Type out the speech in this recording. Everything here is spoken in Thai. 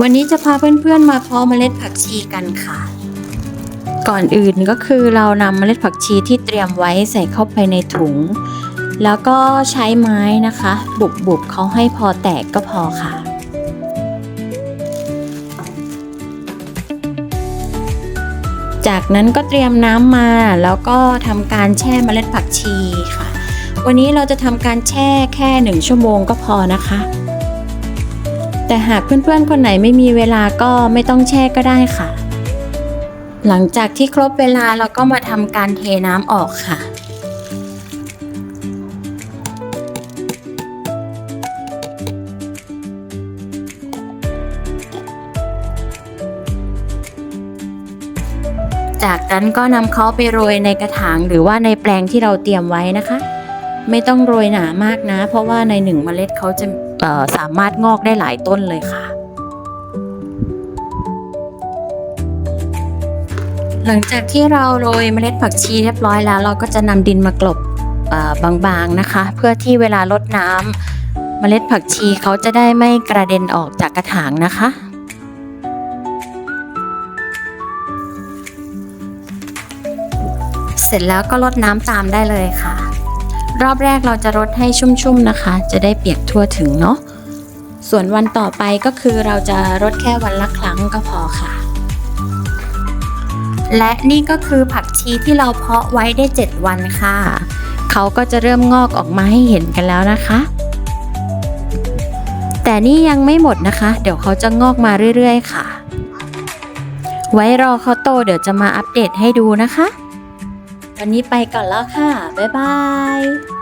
วันนี้จะพาเพื่อนๆมาเพาะเมล็ดผักชีกันค่ะ ก่อนอื่นก็คือเรานำเมล็ดผักชีที่เตรียมไว้ใส่เข้าไปในถุง แล้วก็ใช้ไม้นะคะ บุบๆเขาให้พอแตกก็พอค่ะจากนั้นก็เตรียมน้ำมาแล้วก็ทำการแช่เมล็ดผักชีค่ะ วันนี้เราจะทำการแช่แค่หนึ่งชั่วโมงก็พอนะคะ แต่หากเพื่อนๆ คนไหนไม่มีเวลาก็ไม่ต้องแช่ก็ได้ค่ะ หลังจากที่ครบเวลาเราก็มาทำการเทน้ำออกค่ะจากนั้นก็นำเขาไปโรยในกระถางหรือว่าในแปลงที่เราเตรียมไว้นะคะ ไม่ต้องโรยหนามากนะ เพราะว่าในหนึ่งเมล็ดเขาจะสามารถงอกได้หลายต้นเลยค่ะ หลังจากที่เราโรยเมล็ดผักชีเรียบร้อยแล้ว เราก็จะนำดินมากลบบางๆนะคะ เพื่อที่เวลาลดน้ำเมล็ดผักชีเขาจะได้ไม่กระเด็นออกจากกระถางนะคะเสร็จแล้วก็ลดน้ำตามได้เลยค่ะ รอบแรกเราจะรดให้ชุ่มๆนะคะ จะได้เปียกทั่วถึงเนาะส่วนวันต่อไปก็คือเราจะรดแค่วันละครั้งก็พอค่ะ และนี่ก็คือผักชีที่เราเพาะไว้ได้ 7 วันค่ะ เขาก็จะเริ่มงอกออกมาให้เห็นกันแล้วนะคะ แต่นี่ยังไม่หมดนะคะ เดี๋ยวเขาจะงอกมาเรื่อยๆ ค่ะ ไว้รอเขาโตเดี๋ยวจะมาอัปเดตให้ดูนะคะ วันนี้ไปก่อนแล้วค่ะ บ๊ายบาย